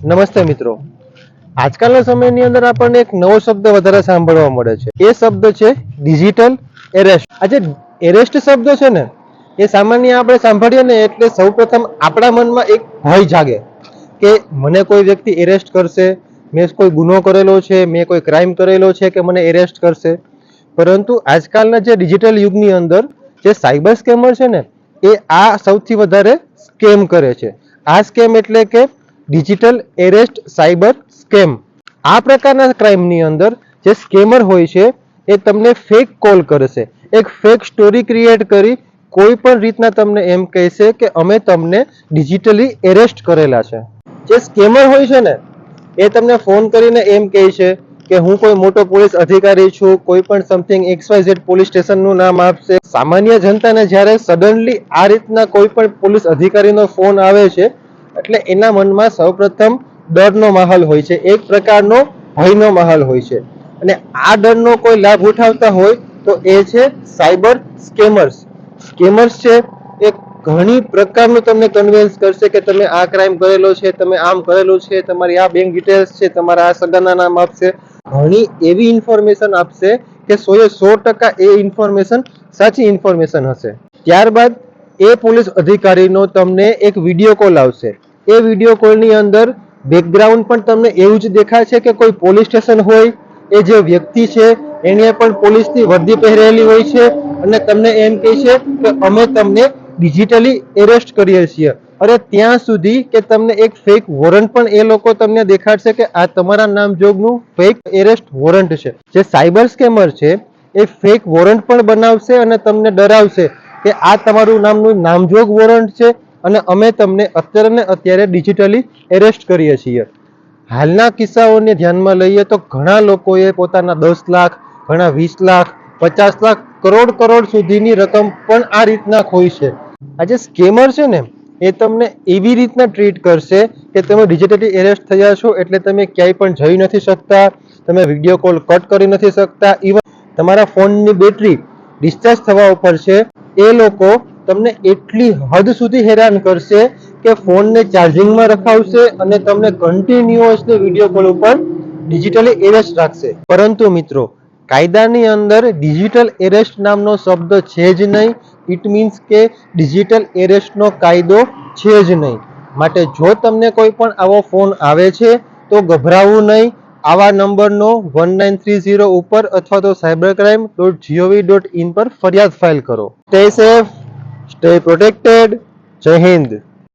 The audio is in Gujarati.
નમસ્તે મિત્રો. આજકાલના સમયની અંદર આપણને એક નવો શબ્દ વધારે સાંભળવા મળે છે. એ શબ્દ છે ડિજિટલ એરેસ્ટ. આ જે એરેસ્ટ શબ્દ છે ને, એ સામાન્ય આપણે સાંભળીએ ને એટલે સૌપ્રથમ આપણા મનમાં એક ભય જાગે કે મને કોઈ વ્યક્તિ એરેસ્ટ કરશે, મેં કોઈ ગુનો કરેલો છે, મેં કોઈ ક્રાઇમ કરેલો છે કે મને એરેસ્ટ કરશે. પરંતુ આજકાલના જે ડિજિટલ યુગની અંદર જે સાયબર સ્કેમર છે ને, એ આ સૌથી વધારે સ્કેમ કરે છે. આ સ્કેમ એટલે કે ડિજિટલ એરેસ્ટ સાયબર સ્કેમ. આ પ્રકારના ક્રાઇમની અંદર જે સ્કેમર હોય છે, એ તમને ફેક કોલ કરશે. એક ફેક સ્ટોરી ક્રિએટ કરી કોઈ પણ રીતના તમને એમ કહેશે કે અમે તમને ડિજિટલી એરેસ્ટ કરેલા છે. જે સ્કેમર હોય છે ને, એ તમને ફોન કરીને એમ કહે છે કે હું કોઈ મોટો પોલીસ અધિકારી છું, કોઈ પણ સમથિંગ એક્સવાયઝેડ પોલીસ સ્ટેશનનું નામ આપશે. સામાન્ય જનતાને જ્યારે સડનલી આ રીતના કોઈ પણ પોલીસ અધિકારીનો ફોન આવે છે એટલે એના મનમાં સૌપ્રથમ ડરનો માહોલ હોય છે. એક પ્રકારનો ભયનો માહોલ હોય છે. અને આ ડરનો કોઈ લાભ ઉઠાવતા હોય તો એ છે સાયબર સ્કેમર્સ. સ્કેમર્સ છે એ ઘણી પ્રકારનું તમને કન્વિન્સ કરશે કે તમે આ ક્રાઇમ કરેલો છે, તમે આમ કરેલું છે, તમારી આ બેંક ડિટેલ્સ છે, તમારા આ સગાના નામ આપશે. ઘણી એવી ઇન્ફોર્મેશન આપશે કે સો એ સો ટકા એ ઇન્ફોર્મેશન સાચી ઇન્ફોર્મેશન હશે. ત્યારબાદ એ પોલીસ અધિકારીનો તમને એક વીડિયો કોલ આવશે. એ વીડિયો કોલની અંદર બેકગ્રાઉન્ડ પણ તમને એવું જ દેખાય છે કે કોઈ પોલીસ સ્ટેશન હોય, એ જે વ્યક્તિ છે, એને પણ પોલીસની વર્દી પહેરેલી હોય છે અને તમને એમ કહે છે કે અમે તમને ડિજિટલી એરેસ્ટ કરીએ છીએ. અરે ત્યાં સુધી કે તમને એક ફેક વોરંટ પણ એ લોકો તમને દેખાડશે કે આ તમારા નામ જોગનું ફેક એરેસ્ટ વોરંટ છે. જે સાયબર સ્કેમર છે, એ ફેક વોરંટ પણ બનાવશે અને તમને ડરાવશે કે આ તમારું નામનું નામજોગ વોરંટ છે અને અમે તમને અત્યારે ને અત્યારે ડિજિટલી એરેસ્ટ કરીએ છીએ. હાલના કિસ્સાઓને ધ્યાનમાં લઈએ તો ઘણા લોકોએ પોતાના દસ લાખ, ઘણા વીસ લાખ, પચાસ લાખ, કરોડ કરોડ સુધીની રકમ પણ આ રીતના ખોઈ છે. આ જે સ્કેમર છે ને, એ તમને એવી રીતના ટ્રીટ કરશે કે તમે ડિજિટલી એરેસ્ટ થયા છો એટલે તમે ક્યાંય પણ જઈ નથી શકતા, તમે વીડિયો કોલ કટ કરી નથી શકતા. ઇવન તમારા ફોનની બેટરી ડિસ્ચાર્જ થવા ઉપર છે. એ લોકો તમને એટલી હદ સુધી હેરાન કરશે કે ફોનને ચાર્જિંગમાં રખાવશે અને તમને કન્ટિન્યુઅસલી વીડિયો કોલ ઉપર ડિજિટલી એરેસ્ટ રાખશે. પરંતુ મિત્રો, કાયદાની અંદર ડિજિટલ એરેસ્ટ નામનો શબ્દ છે જ નહીં. ઇટ મીન્સ કે ડિજિટલ એરેસ્ટનો કાયદો છે જ નહીં. માટે જો તમને કોઈ પણ આવો ફોન આવે છે, તો ગભરાવું નહીં. આવા નંબરનો વન નાઇન થ્રી ઝીરો ઉપર અથવા તો cyber crime dot G O V dot in પર ફરિયાદ ફાઇલ કરો. Stay safe. સ્ટે પ્રોટેક્ટેડ જય હિન્દ